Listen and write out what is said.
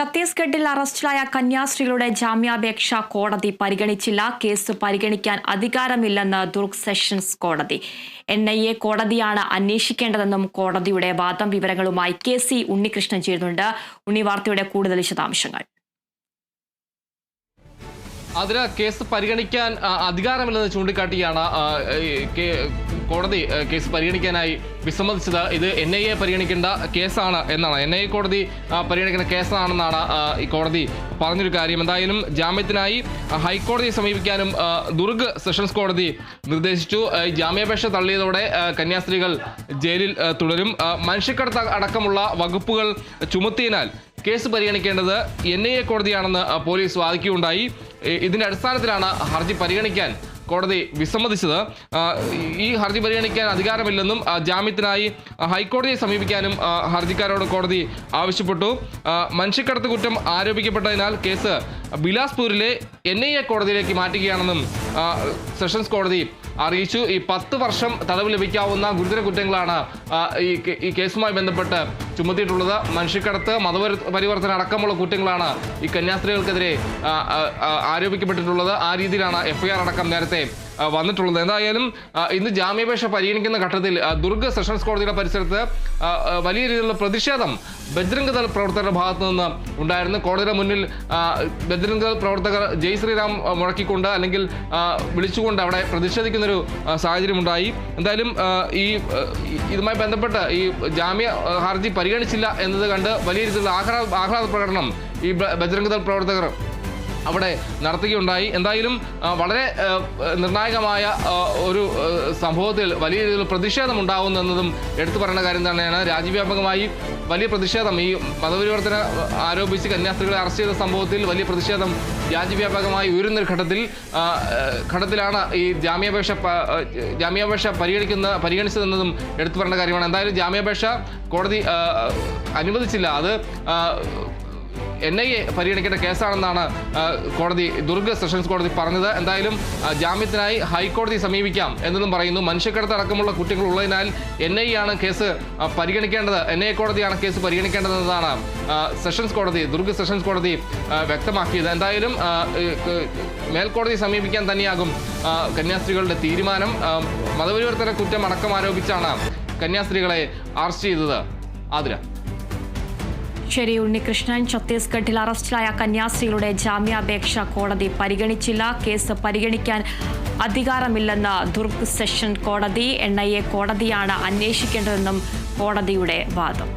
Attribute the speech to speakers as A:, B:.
A: ഛത്തീസ്ഗഡിൽ അറസ്റ്റിലായ കന്യാസ്ത്രീകളുടെ ജാമ്യാപേക്ഷ കോടതി പരിഗണിച്ചില്ല. കേസ് പരിഗണിക്കാൻ അധികാരമില്ലെന്ന് ദുർഗ് സെഷൻസ് കോടതി. എൻ ഐ എ കോടതിയാണ് അന്വേഷിക്കേണ്ടതെന്നും കോടതിയുടെ വാദം വിവരങ്ങളുമായി കെ സി ഉണ്ണികൃഷ്ണൻ ചേരുന്നുണ്ട്. ഉണ്ണി വാർത്തയുടെ കൂടുതൽ വിശദാംശങ്ങൾ.
B: അതിന് കേസ് പരിഗണിക്കാൻ അധികാരമില്ലെന്ന് ചൂണ്ടിക്കാട്ടിയാണ് കോടതി കേസ് പരിഗണിക്കാനായി വിസമ്മതിച്ചത്. ഇത് എൻ ഐ എ പരിഗണിക്കേണ്ട കേസാണ് എന്നാണ്. എൻ ഐ എ കോടതി പരിഗണിക്കേണ്ട കേസാണെന്നാണ് ഈ കോടതി പറഞ്ഞൊരു കാര്യം. എന്തായാലും ജാമ്യത്തിനായി ഹൈക്കോടതിയെ സമീപിക്കാനും ദുർഗ് സെഷൻസ് കോടതി നിർദ്ദേശിച്ചു. ജാമ്യാപേക്ഷ തള്ളിയതോടെ കന്യാസ്ത്രീകൾ ജയിലിൽ തുടരും. മനുഷ്യക്കടത്ത് അടക്കമുള്ള വകുപ്പുകൾ ചുമത്തിയതിനാൽ കേസ് പരിഗണിക്കേണ്ടത് എൻ ഐ എ കോടതിയാണെന്ന് പോലീസ് വാദിക്കുകയുണ്ടായി. ഇതിന്റെ അടിസ്ഥാനത്തിലാണ് ഹർജി പരിഗണിക്കാൻ കോടതി വിസമ്മതിച്ചത്. ഈ ഹർജി പരിഗണിക്കാൻ അധികാരമില്ലെന്നും ജാമ്യത്തിനായി ഹൈക്കോടതിയെ സമീപിക്കാനും ഹർജിക്കാരോട് കോടതി ആവശ്യപ്പെട്ടു. മനുഷ്യക്കടത്ത് കുറ്റം ആരോപിക്കപ്പെട്ടതിനാൽ കേസ് ബിലാസ്പൂരിലെ എൻ ഐ എ കോടതിയിലേക്ക് മാറ്റുകയാണെന്നും സെഷൻസ് കോടതി അറിയിച്ചു. ഈ പത്ത് വർഷം തടവ് ലഭിക്കാവുന്ന ഗുരുതര കുറ്റങ്ങളാണ് ഈ കേസുമായി ബന്ധപ്പെട്ട് ചുമത്തിയിട്ടുള്ളത് മനുഷ്യക്കടത്ത് മതപരി പരിവർത്തനം അടക്കമുള്ള കുറ്റങ്ങളാണ് ഈ കന്യാസ്ത്രീകൾക്കെതിരെ ആരോപിക്കപ്പെട്ടിട്ടുള്ളത്. ആ രീതിയിലാണ് എഫ്ഐആർ അടക്കം നേരത്തെ വന്നിട്ടുള്ളത്. എന്തായാലും ഇന്ന് ജാമ്യാപേക്ഷ പരിഗണിക്കുന്ന ഘട്ടത്തിൽ ദുർഗ സെഷൻസ് കോടതിയുടെ പരിസരത്ത് വലിയ രീതിയിലുള്ള പ്രതിഷേധം ബജ്രംഗ് ദൾ പ്രവർത്തകരുടെ ഭാഗത്തു നിന്ന് ഉണ്ടായിരുന്നു. കോടതിയുടെ മുന്നിൽ ആ, ബജ്രംഗ് ദൾ പ്രവർത്തകർ ജയ് ശ്രീറാം മുഴക്കിക്കൊണ്ട് അല്ലെങ്കിൽ വിളിച്ചുകൊണ്ട് അവിടെ പ്രതിഷേധിക്കുന്നൊരു സാഹചര്യമുണ്ടായി. എന്തായാലും ഈ ഇതുമായി ബന്ധപ്പെട്ട് ഈ ജാമ്യ ഹർജി ഹർജി പരിഗണിച്ചില്ല എന്നത് കണ്ട് വലിയ രീതിയിലുള്ള ആഹ്ലാദ പ്രകടനം ഈ ബജരംഗദൾ ബജ്രംഗ് പ്രവർത്തകർ അവിടെ നടത്തുകയുണ്ടായി. എന്തായാലും വളരെ നിർണായകമായ ഒരു സംഭവത്തിൽ വലിയ രീതിയിൽ പ്രതിഷേധം ഉണ്ടാകുന്നു എന്നതും എടുത്തു പറയുന്ന കാര്യം തന്നെയാണ്. രാജ്യവ്യാപകമായി വലിയ പ്രതിഷേധം. ഈ മതപരിവർത്തന ആരോപിച്ച് കന്യാസ്ത്രീകളെ അറസ്റ്റ് ചെയ്ത സംഭവത്തിൽ വലിയ പ്രതിഷേധം രാജ്യവ്യാപകമായി ഉയരുന്നൊരു ഘട്ടത്തിൽ ഘട്ടത്തിലാണ് ഈ ജാമ്യാപേക്ഷ ജാമ്യാപേക്ഷ പരിഗണിക്കുന്ന പരിഗണിച്ചതെന്നതും എടുത്തു പറയേണ്ട കാര്യമാണ്. എന്തായാലും ജാമ്യാപേക്ഷ കോടതി അനുവദിച്ചില്ല. അത് എൻ ഐ എ പരിഗണിക്കേണ്ട കേസാണെന്നാണ് കോടതി ദുർഗ് സെഷൻസ് കോടതി പറഞ്ഞത്. എന്തായാലും ജാമ്യത്തിനായി ഹൈക്കോടതി സമീപിക്കാം എന്നതും പറയുന്നു. മനുഷ്യക്കടത്ത് അടക്കമുള്ള കുറ്റങ്ങൾ ഉള്ളതിനാൽ എൻ ഐ ആണ് കേസ് പരിഗണിക്കേണ്ടത്. എൻ ഐ കോടതിയാണ് കേസ് പരിഗണിക്കേണ്ടതെന്നതാണ് സെഷൻസ് കോടതി ദുർഗ് സെഷൻസ് കോടതി വ്യക്തമാക്കിയത്. എന്തായാലും മേൽക്കോടതി സമീപിക്കാൻ തന്നെയാകും കന്യാസ്ത്രീകളുടെ തീരുമാനം. മതപരിവർത്തന കുറ്റം അടക്കം ആരോപിച്ചാണ് കന്യാസ്ത്രീകളെ അറസ്റ്റ് ചെയ്തത്. ആതിര.
A: ശരി ഉണ്ണികൃഷ്ണൻ ഛത്തീസ്ഗഡിൽ അറസ്റ്റിലായ കന്യാസ്ത്രീകളുടെ ജാമ്യാപേക്ഷ കോടതി പരിഗണിച്ചില്ല. കേസ് പരിഗണിക്കാൻ അധികാരമില്ലെന്ന് ദുർഗ് സെഷൻ കോടതി എൻ ഐ എ കോടതിയാണ് അന്വേഷിക്കേണ്ടതെന്നും കോടതിയുടെ വാദം.